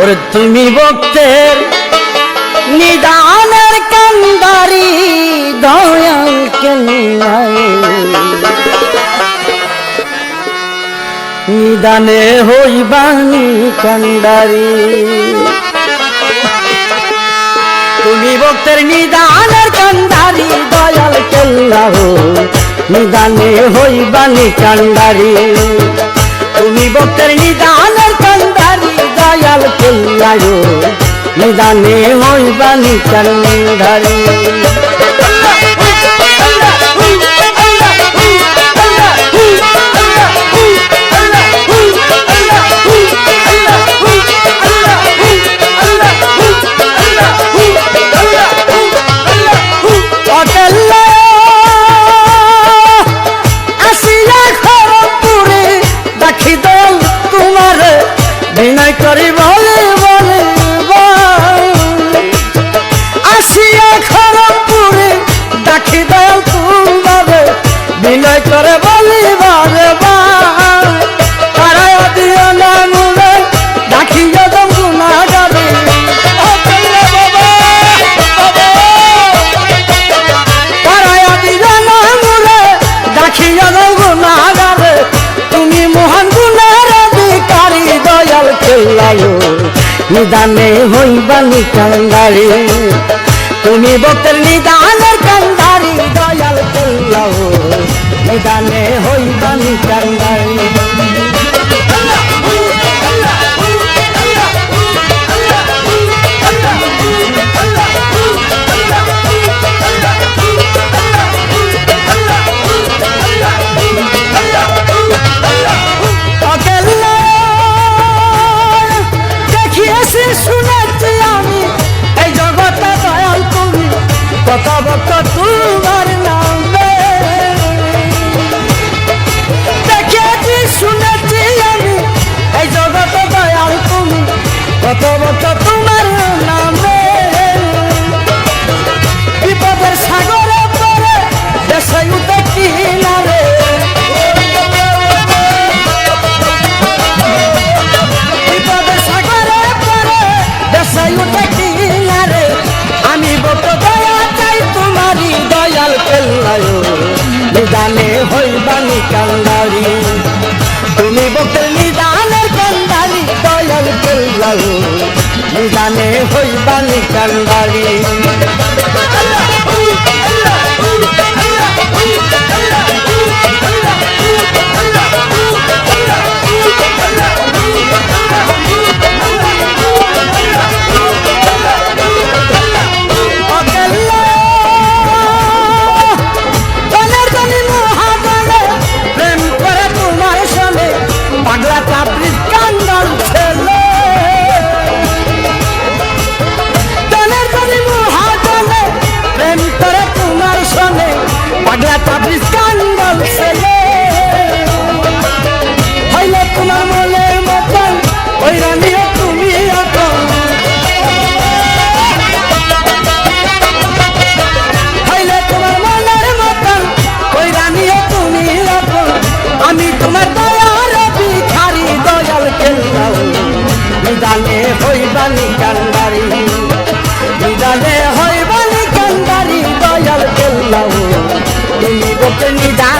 ওরে তুমি ভক্তের নিদানের কান্দারি, দয়াল কেন্নাই নিদানে হইবানি কান্দারি। তুমি ভক্তের নিদানের কান্দারি, দয়াল কেল্লাহ নিদানে হইবানি কান্দারি। তুমি ভক্তের নিদানের দয়াল কেল্লাহ নিদানে হইবানি কান্দারি অকেল্লা নিদানে হইবানি কাঙ্গারি তুমি বক্তের নিদানের কাঙ্গারি দয়াল কেল্লাও নিদানে হইবানি কাঙ্গারি নিদানে হইবানি কান্দারি। তুমি বক্তের নিদানের কান্দারি দয়াল পেল্লায় নিদানে হইবানি কান্দারি। হইবানি কান্দারি। নিদানে হইবানি কান্দারি দয়াল পেল্লাও তুমি গোপে নিদান